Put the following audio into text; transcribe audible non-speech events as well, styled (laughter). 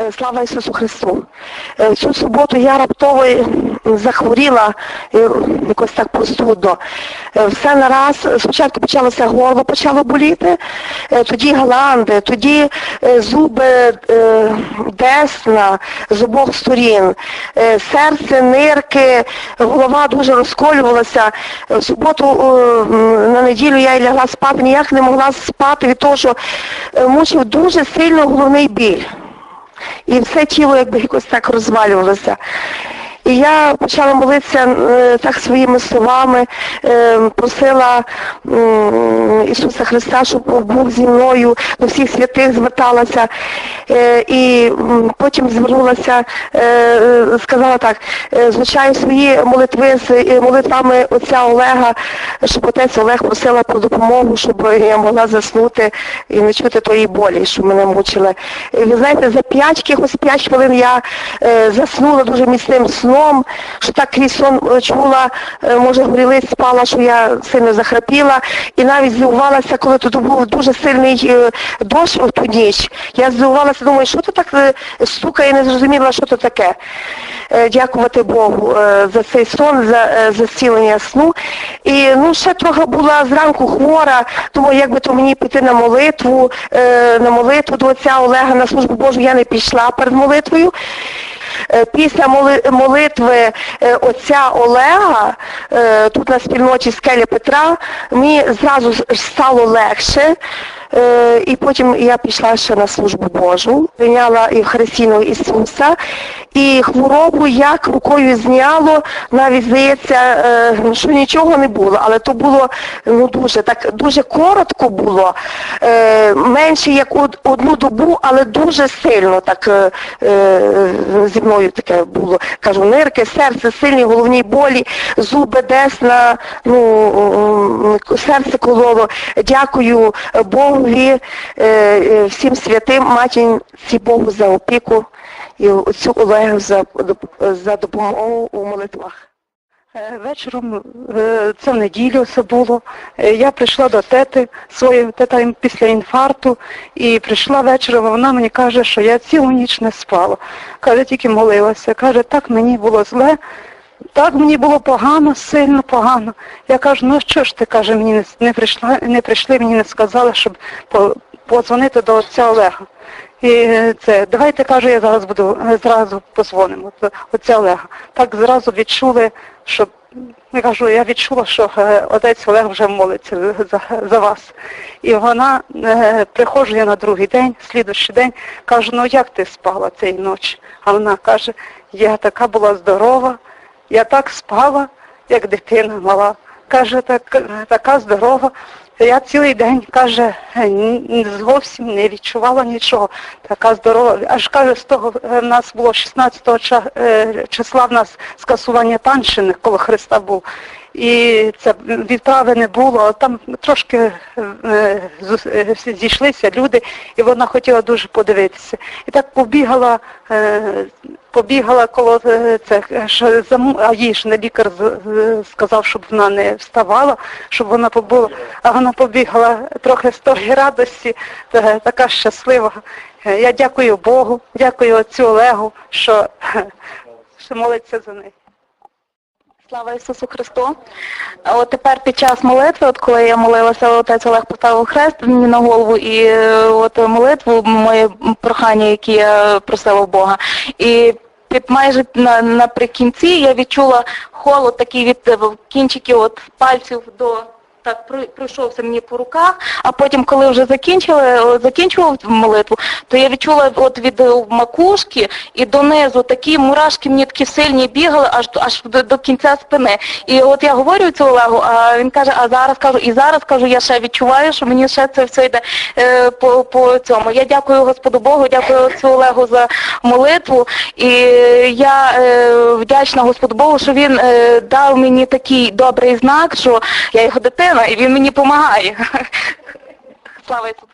Е, Слава Ісусу Христу. Е, Цю суботу я раптово захворіла якось так простудно. Е, Все нараз, спочатку почалося горло, почало боліти, тоді галанди, тоді зуби десна з обох сторін, серце, нирки, голова дуже розколювалася. В суботу на неділю я й лягла спати, ніяк не могла спати від того, що мучив дуже сильно головний біль. І все тіло якби якось так розвалювалося. І я почала молитися е, так своїми словами, е, просила Ісуса Христа, щоб був зі мною, до всіх святих зверталася. Е, І потім звернулася, сказала так, звучаю свої молитви з молитвами отця Олега, щоб отець Олег просила про допомогу, щоб я могла заснути і не чути тої болі, що мене мучила. І ви знаєте, за п'ять якихось п'ять хвилин я заснула дуже міцним сном, що так крізь сон е, чула, е, може горілиць спала, що я сильно захрапіла, і навіть здивувалася, коли тут був дуже сильний е, дощ в ту ніч. Я здивувалася, думаю, що то так стукає, не зрозуміла, що то таке. Дякувати Богу за цей сон, за, зцілення сну. І ну ще трохи була зранку хвора, думаю, як би то мені піти на молитву, на молитву до отця Олега на службу Божу я не пішла перед молитвою. Е, Після молитви е, отця Олега е, тут на спільноті скелі Петра мені зразу стало легше. Е, І потім я пішла ще на службу Божу, прийняла Євхаристійного Ісуса, і хворобу як рукою зняло, навіть здається, е, що нічого не було, але то було ну дуже так дуже коротко було, е, менше як одну добу, але дуже сильно так зі мною таке було. Кажу, нирки, серце, сильні головні болі, зуби десна, ну серце кололо. Дякую Богові, е, е, всім святим, матінці Богу за опіку і оцю Олегу за, за допомогу у молитвах. Е, Вечором, це в неділю все було, я прийшла до тети своєї, тета після інфаркту, і прийшла вечором, а вона мені каже, що я цілу ніч не спала. Каже, тільки молилася. Каже, так мені було зле, так мені було погано, сильно погано. Я кажу, ну що ж ти, каже, мені не, не, прийшла, не прийшли, мені не сказали, щоб по, подзвонити до отця Олега. І е, це, давайте, каже, я зараз буду, е, зразу позвонимо отця Олега. Так зразу відчули, що, я кажу, я відчула, що е, отець Олег вже молиться за, за вас. І вона, е, приходжу я на другий день, слідущий день, кажу, ну як ти спала цієї ночі? А вона каже, я така була здорова, я так спала, як дитина мала. Каже, так, така здорова. Я цілий день, каже, зовсім не відчувала нічого. Така здорова. Аж каже, з того е, в нас було 16 е, числа в нас скасування танщини, коло Христа був. І це відправи не було, там трошки е, е, зійшлися люди, і вона хотіла дуже подивитися. І так побігала, е, побігала коло е, е, зам- а їй ж не лікар сказав, щоб вона не вставала, щоб вона побула, а вона побігала трохи з тої радості, та- така щаслива. Е, Я дякую Богу, дякую отцю Олегу, що, (laughs) що молиться за неї. Слава Ісусу Христу. От тепер під час молитви, от коли я молилася, отець Олег поставив хрест мені на голову і е, от молитву, моє прохання, яке я просила Бога. І під майже на, наприкінці я відчула холод такий від е, кінчиків от пальців до так пройшовся мені по руках, а потім, коли вже закінчили, закінчував молитву, то я відчула от від е, макушки і донизу такі мурашки мені такі сильні бігали аж аж до, до кінця спини. І от я говорю цю Олегу, а він каже, а зараз кажу, і зараз кажу, я ще відчуваю, що мені ще це все йде е, по, по цьому. Я дякую Господу Богу, дякую отцю Олегу за молитву. І я е, вдячна Господу Богу, що він е, дав мені такий добрий знак, що я його дитина, (laughs) і він мені допомагає. (laughs) Слава Ісусу.